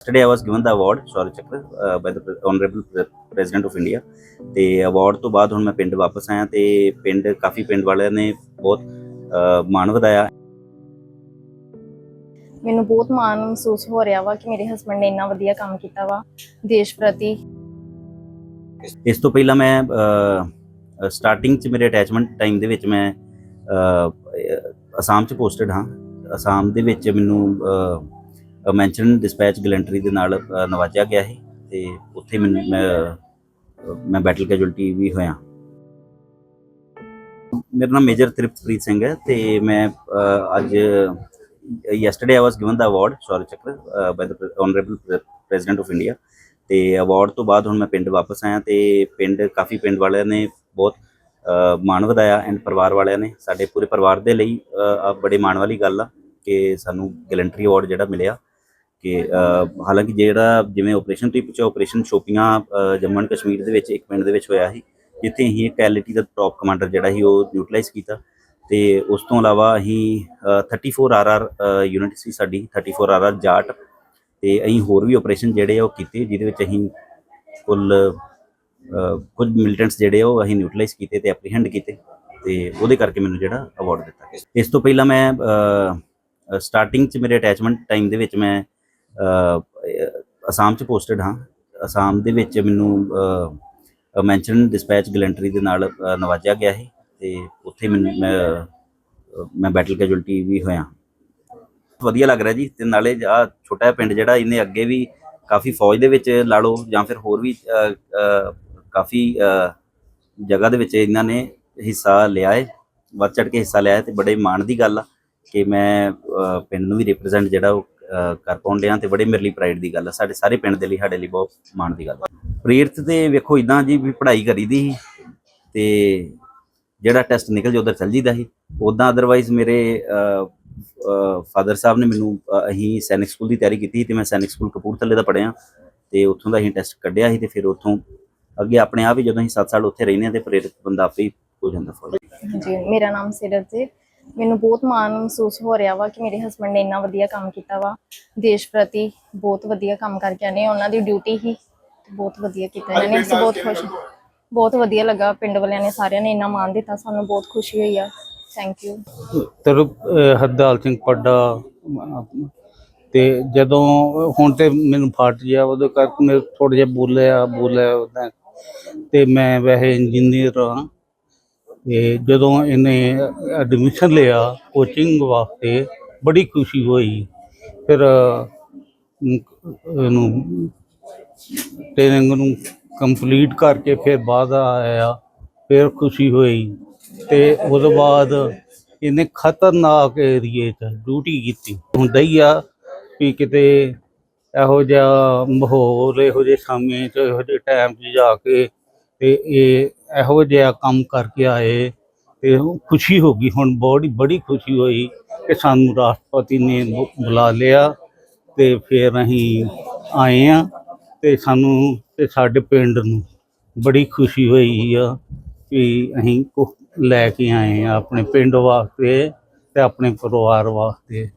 Yesterday I was given the award Shaurya Chakra uh, by the Honorable Pre- President of India. ਤੇ award ਤੋਂ ਬਾਅਦ ਹੁਣ ਮੈਂ ਪਿੰਡ ਵਾਪਸ ਆਇਆ ਤੇ ਪਿੰਡ ਕਾਫੀ ਪਿੰਡ ਵਾਲਿਆਂ ਨੇ ਬਹੁਤ ਮਾਣ ਵਧਾਇਆ ਮੈਨੂੰ ਬਹੁਤ ਮਾਣ ਮਹਿਸੂਸ ਹੋ ਰਿਹਾ ਵਾ ਕਿ ਮੇਰੇ ਹਸਬੰਡ ਨੇ ਇੰਨਾ ਵਧੀਆ ਕੰਮ ਕੀਤਾ ਵਾ ਦੇਸ਼ ਪ੍ਰਤੀ ਇਸ ਤੋਂ ਪਹਿਲਾਂ ਮੈਂ ਸਟਾਰਟਿੰਗ ਚ ਮੇਰੇ ਅਟੈਚਮੈਂਟ ਟਾਈਮ ਦੇ ਵਿੱਚ ਮੈਂ ਅਸਾਮ ਚ ਪੋਸਟਡ ਹਾਂ ਅਸਾਮ ਦੇ ਵਿੱਚ ਮੈਨੂੰ ਮੈਂਸ਼ਨ ਡਿਸਪੈਚ ਗਲੈਂਟਰੀ ਦੇ ਨਾਲ ਅ, ਨਵਾਜਿਆ ਗਿਆ ਸੀ ਤੇ ਉੱਥੇ ਮੈਨੂੰ ਮੈਂ ਮੈਂ ਬੈਟਲ ਕੈਜੁਅਲਟੀ ਵੀ ਹੋਇਆ। ਮੇਰਾ ਨਾਮ ਮੇਜਰ ਤ੍ਰਿਪਤਪ੍ਰੀਤ ਸਿੰਘ ਹੈ ਤੇ ਮੈਂ ਅੱਜ yesterday I was given the award Shaurya Chakra by the honourable president of India ਤੇ ਅਵਾਰਡ ਤੋਂ ਬਾਅਦ ਹੁਣ ਮੈਂ ਪਿੰਡ ਵਾਪਸ ਆਇਆ ਤੇ ਪਿੰਡ ਕਾਫੀ ਪਿੰਡ ਵਾਲਿਆਂ ਨੇ ਬਹੁਤ ਮਾਣ ਵਧਾਇਆ ਐਂਡ ਪਰਿਵਾਰ ਵਾਲਿਆਂ ਨੇ ਸਾਡੇ ਪੂਰੇ ਪਰਿਵਾਰ ਦੇ ਲਈ ਬੜੇ ਮਾਣ ਵਾਲੀ ਗੱਲ ਆ ਕਿ ਸਾਨੂੰ ਗੈਲੰਟਰੀ ਅਵਾਰਡ ਜਿਹੜਾ ਮਿਲਿਆ। ਕਿ ਹਾਲਾਂਕਿ ਜਿਹੜਾ ਜਿਵੇਂ ਆਪਰੇਸ਼ਨ ਤੁਸੀਂ ਪੁੱਛਿਆ ਆਪਰੇਸ਼ਨ ਸ਼ੋਪੀਆਂ ਜੰਮੂ ਐਂਡ ਕਸ਼ਮੀਰ ਦੇ ਵਿੱਚ ਇੱਕ ਪਿੰਡ ਦੇ ਵਿੱਚ ਹੋਇਆ ਸੀ ਜਿੱਥੇ ਅਸੀਂ ਇੱਕ ਐਲਟੀ ਦਾ ਟੌਪ ਕਮਾਂਡਰ ਜਿਹੜਾ ਸੀ ਉਹ ਨਿਊਟਰਲਾਈਜ਼ ਕੀਤਾ ਤੇ ਉਸ ਤੋਂ ਇਲਾਵਾ ਅਸੀਂ ਅ, 34 ਆਰਆਰ ਯੂਨਿਟ ਸੀ ਸਾਡੀ 34 ਆਰਆਰ ਜਾਟ ਤੇ ਅਸੀਂ ਹੋਰ ਵੀ ਆਪਰੇਸ਼ਨ ਜਿਹੜੇ ਆ ਉਹ ਕੀਤੇ ਜਿਹਦੇ ਵਿੱਚ ਅਸੀਂ ਕੁੱਲ ਕੁਝ ਮਿਲੀਟੈਂਟਸ ਜਿਹੜੇ ਆ ਉਹ ਅਸੀਂ ਨਿਊਟਰਲਾਈਜ਼ ਕੀਤੇ ਤੇ ਐਪਰੀਹੈਂਡ ਕੀਤੇ ਤੇ ਉਹਦੇ ਕਰਕੇ ਮੈਨੂੰ ਜਿਹੜਾ ਅਵਾਰਡ ਦਿੱਤਾ ਗਿਆ। ਇਸ ਤੋਂ ਪਹਿਲਾਂ ਮੈਂ ਸਟਾਰਟਿੰਗ ਚ ਮੇਰੇ ਅਟੈਚਮੈਂਟ ਟਾਈਮ ਦੇ ਵਿੱਚ ਮੈਂ ਅਸਾਮ ਚ ਪੋਸਟਡ ਹਾਂ। ਅਸਾਮ ਦੇ ਵਿੱਚ ਮੈਨੂੰ ਮੈਂਸ਼ਨ ਡਿਸਪੈਚ ਗਲੈਂਟਰੀ ਦੇ ਨਾਲ ਅ, ਨਵਾਜਿਆ ਗਿਆ ਸੀ ਤੇ ਉੱਥੇ ਮੈਨੂੰ ਮੈਂ ਮੈਂ ਬੈਟਲ ਕੈਜੁਅਲਟੀ ਵੀ ਹੋਇਆ। ਵਧੀਆ ਲੱਗ ਰਿਹਾ ਜੀ ਤੇ ਨਾਲੇ ਆ ਛੋਟਾ ਜਿਹਾ ਪਿੰਡ ਜਿਹੜਾ ਇਹਨੇ ਅੱਗੇ ਵੀ ਕਾਫੀ ਫੌਜ ਦੇ ਵਿੱਚ ਲਾ ਲਓ ਜਾਂ ਫਿਰ ਹੋਰ ਵੀ ਕਾਫੀ ਜਗ੍ਹਾ ਦੇ ਵਿੱਚ ਇਹਨਾਂ ਨੇ ਹਿੱਸਾ ਲਿਆ ਹੈ ਵੱਧ ਚੜ ਕੇ ਹਿੱਸਾ ਲਿਆ ਹੈ ਤੇ ਬੜੇ ਮਾਣ ਦੀ ਗੱਲ ਆ ਕਿ ਮੈਂ ਪਿੰਡ ਨੂੰ ਵੀ ਰਿਪਰੈਜ਼ੈਂਟ ਜਿਹੜਾ ਉਹ ਕਰ ਪਾਉਣ ਡਿਆ ਤੇ ਬੜੇ ਮੇਰੇ ਲਈ ਪ੍ਰਾਈਡ ਦੀ ਗੱਲ ਆ। ਸਾਡੇ ਸਾਰੇ ਪਿੰਡ ਦੇ ਲਈ ਸਾਡੇ ਲਈ ਬਹੁਤ ਮਾਣ ਦੀ ਗੱਲ ਆ। ਪ੍ਰੇਰਿਤ ਤੇ ਵੇਖੋ ਇਦਾਂ ਜੀ ਵੀ ਪੜ੍ਹਾਈ ਕਰੀਦੀ ਸੀ ਤੇ ਜਿਹੜਾ ਟੈਸਟ ਨਿਕਲ ਜਾ ਉਧਰ ਚੱਲ ਜੀਦਾ ਸੀ। ਉਦਾਂ ਅਦਰਵਾਈਜ਼ ਮੇਰੇ ਫਾਦਰ ਸਾਹਿਬ ਨੇ ਮੈਨੂੰ ਅ, ਅਸੀਂ ਸੈਨਿਕ ਸਕੂਲ ਦੀ ਤਿਆਰੀ ਕੀਤੀ ਸੀ ਤੇ ਮੈਂ ਸੈਨਿਕ ਸਕੂਲ ਕਪੂਰਥਲੇ ਦਾ ਪੜਿਆ ਤੇ ਉੱਥੋਂ ਦਾ ਅਸੀਂ ਟੈਸਟ ਕੱਢਿਆ ਸੀ ਤੇ ਫਿਰ ਉੱਥੋਂ ਅੱਗੇ ਆਪਣੇ ਆਪ ਹੀ ਜਦੋਂ ਅਸੀਂ 7 ਸਾਲ ਉੱਥੇ ਰਹਿੰਦੇ ਹਾਂ ਤੇ ਪ੍ਰੇਰਿਤ ਬੰਦਾ ਆਪੇ ਹੀ ਹੋ ਜਾਂਦਾ ਫੌਜ ਜੀ ਮੇਰਾ ਨਾਮ ਸਿਰਤ ਮੈਨੂੰ ਬਹੁਤ ਮਾਣ ਮਹਿਸੂਸ ਹੋ ਰਿਹਾ ਵਾ ਕਿ ਮੇਰੇ ਹਸਬੰਡ ਨੇ ਇੰਨਾ ਵਧੀਆ ਕੰਮ ਕੀਤਾ ਵਾ। ਦੇਸ਼ ਪ੍ਰਤੀ ਬਹੁਤ ਵਧੀਆ ਕੰਮ ਕਰਕੇ ਆਨੇ ਉਹਨਾਂ ਦੀ ਡਿਊਟੀ ਹੀ ਬਹੁਤ ਵਧੀਆ ਕੀਤਾ ਇਹਨਾਂ ਨੇ। ਅਸੀਂ ਬਹੁਤ ਖੁਸ਼ ਬਹੁਤ ਵਧੀਆ ਲੱਗਾ। ਪਿੰਡ ਵਾਲਿਆਂ ਨੇ ਸਾਰਿਆਂ ਨੇ ਇੰਨਾ ਮਾਣ ਦਿੱਤਾ। ਸਾਨੂੰ ਬਹੁਤ ਖੁਸ਼ੀ ਹੋਈ ਆ। ਥੈਂਕ ਯੂ ਤਰ ਹਰਦਾਲ ਸਿੰਘ ਪੱਡਾ ਤੇ ਜਦੋਂ ਹੁਣ ਤੇ ਮੈਨੂੰ ਫਟ ਗਿਆ। ਉਹਦੇ ਕਰਕੇ ਮੇਰੇ ਥੋੜਾ ਜਿਹਾ ਬੋਲਿਆ ਬੋਲਿਆ ਤੇ ਮੈਂ ਵੈਸੇ ਇੰਜੀਨੀਅਰ ਹਾਂ। ਤੇ ਜਦੋਂ ਇਹਨੇ ਐਡਮਿਸ਼ਨ ਲਿਆ ਕੋਚਿੰਗ ਵਾਸਤੇ ਬੜੀ ਖੁਸ਼ੀ ਹੋਈ। ਫਿਰ ਇਹਨੂੰ ਟ੍ਰੇਨਿੰਗ ਨੂੰ ਕੰਪਲੀਟ ਕਰਕੇ ਫਿਰ ਬਾਅਦ ਆਇਆ, ਫਿਰ ਖੁਸ਼ੀ ਹੋਈ। ਤੇ ਤੋਂ ਬਾਅਦ ਇਹਨੇ ਖਤਰਨਾਕ ਏਰੀਏ 'ਚ ਡਿਊਟੀ ਕੀਤੀ। ਹੁੰਦਾ ਹੀ ਆ ਵੀ ਕਿਤੇ ਇਹੋ ਜਿਹਾ ਮਾਹੌਲ, ਇਹੋ ਜਿਹੇ ਸਮੇਂ 'ਚ, ਇਹੋ ਜਿਹੇ ਟਾਈਮ 'ਚ ਜਾ ਕੇ ਤੇ ਇਹ ਇਹੋ ਜਿਹਾ ਕੰਮ ਕਰਕੇ ਆਏ ਤੇ ਖੁਸ਼ੀ ਹੋ ਗਈ। ਹੁਣ ਬੜੀ ਬੜੀ ਖੁਸ਼ੀ ਹੋਈ ਕਿ ਸਾਨੂੰ ਰਾਸ਼ਟਰਪਤੀ ਨੇ ਬੁ- ਬੁਲਾ ਲਿਆ ਤੇ ਫਿਰ ਅਸੀਂ ਆਏ ਆ ਤੇ ਸਾਨੂੰ ਤੇ ਸਾਡੇ ਪਿੰਡ ਨੂੰ ਬੜੀ ਖੁਸ਼ੀ ਹੋਈ ਆ ਕਿ ਅਸੀਂ ਲੈ ਕੇ ਆਏ ਆ ਆਪਣੇ ਪਿੰਡ ਵਾਸਤੇ ਤੇ ਆਪਣੇ ਪਰਿਵਾਰ ਵਾਸਤੇ।